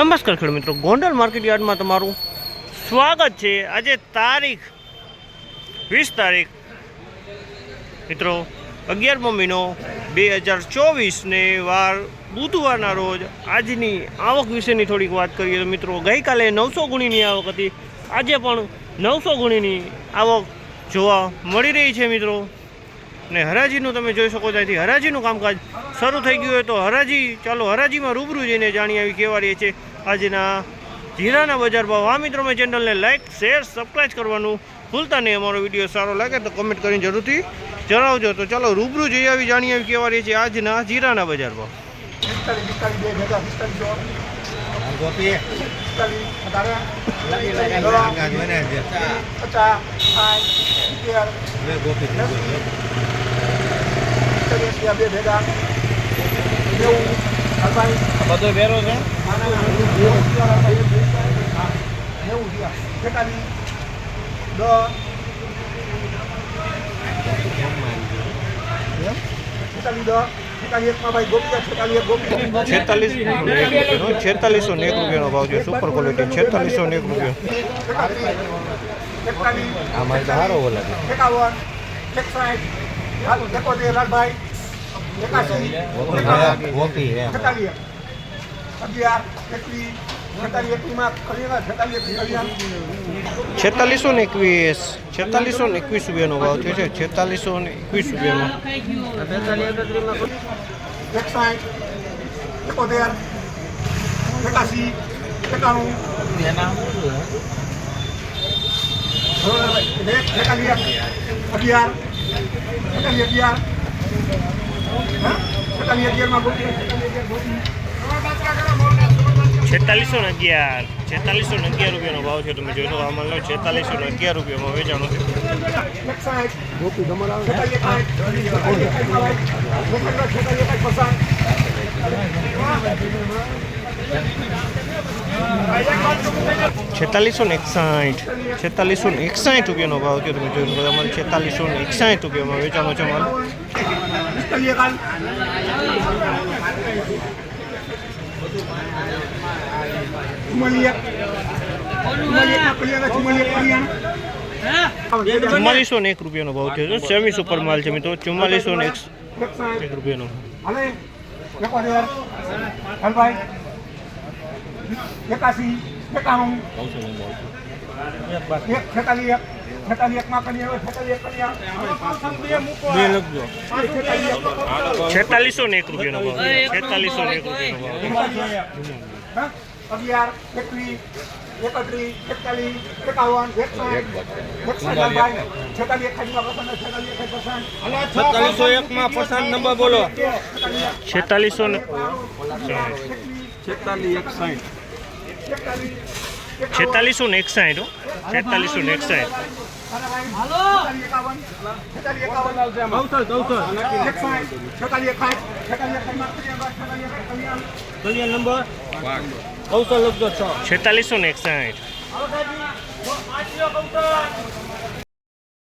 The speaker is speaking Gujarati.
નમસ્કાર ખેડૂત મિત્રો, ગોંડલ માર્કેટ યાર્ડમાં તમારું સ્વાગત છે. આજે તારીખ વીસ તારીખ, મિત્રો અગિયારમો મહિનો બે હજાર ચોવીસને વાર, બુધવારના રોજ આજની આવક વિશેની થોડીક વાત કરીએ તો મિત્રો, ગઈકાલે નવસો ગુણીની આવક હતી. આજે પણ નવસો ગુણીની આવક જોવા મળી રહી છે મિત્રો. ને હરાજીનું તમે જોઈ શકો ત્યાંથી હરાજીનું કામકાજ શરૂ થઈ ગયું હોય તો હરાજી ચાલો હરાજીમાં રૂબરૂ જઈને જાણી આવી કેવાડીએ છે આજના જીરાના બજાર ભાવ આ મિત્રો મેં ચેનલને લાઇક શેર સબસ્ક્રાઈબ કરવાનું ભૂલતા નહીં અમારો વીડિયો સારો લાગે તો કમેન્ટ કરીને જરૂરથી જણાવજો તો ચાલો રૂબરૂ જઈ આવી જાણી આવી કેવાડીએ છે આજના જીરાના બજાર ભાવ ગોપી પિસ્તાલીસ વધારે લગી લગી લાગા જોઈને છે પચાસ સાઠ સિત્તેર હવે ગોપી પિસ્તાલીસ બે ભેગા. બધો બેરો છે? નેવું થયા છેતાલીસ ને એક રૂપિયાનો ભાવ છે સુપર ક્વોલિટી છેતાલીસો ને એક રૂપિયા આમાં તો સારો ઓલા છે. છેતાલીસ અગિયાર અગિયાર ને એકવીસ છેતાલીસો ને એકવીસ રૂપિયાનો ભાવ થયો છે છેતાલીસો ને એકવીસ રૂપિયાનો એકોતેર એકાસી એકાણું અગિયાર અગિયાર હા? છેતાલીસ ને અગિયાર, છેતાલીસો ને અગિયાર રૂપિયાનો ભાવ છે, તમે જોઈ શકો, આમાં લો, છેતાલીસો ને અગિયાર રૂપિયામાં વેચાણો છે એકસાઠ ગોપી ગમર આવે છેતાલીસ ને એકસાઠ. છેતાલીસો ને એકસાઠ રૂપિયાનો ભાવ થયો તમે જોયું બધા અમારે છેતાલીસો ને એકસાઠ રૂપિયામાં વેચાણો છે માલ ચુમ્માલીસ ને એક રૂપિયાનો ભાવ છે. સેમી સુપર માલ છે મિત્રો. ચુમ્માલીસો ને એક રૂપિયાનો. એકાસી એકાણું એક છેતાલીસ એક છેતાલીસ એકમાં કલ્યાણ છેતાલીસ એક લખજો છેતાલીસો ને એક રૂપિયાનો ભાવ છેતાલીસો ને એક રૂપિયાનો ભાવ હા? અગિયાર એકવીસ એકત્રીસ એકતાલીસ એકાવન છેતાલીસ એક માં પસંદ નંબર બોલો. છેતાલીસો ને છેતાલીસ એક. સાઠ છેતાલીસો ને એકસાઠ છેતાલીસો ને એકસાઠ. છેતાલીસો ને એકસાઠ.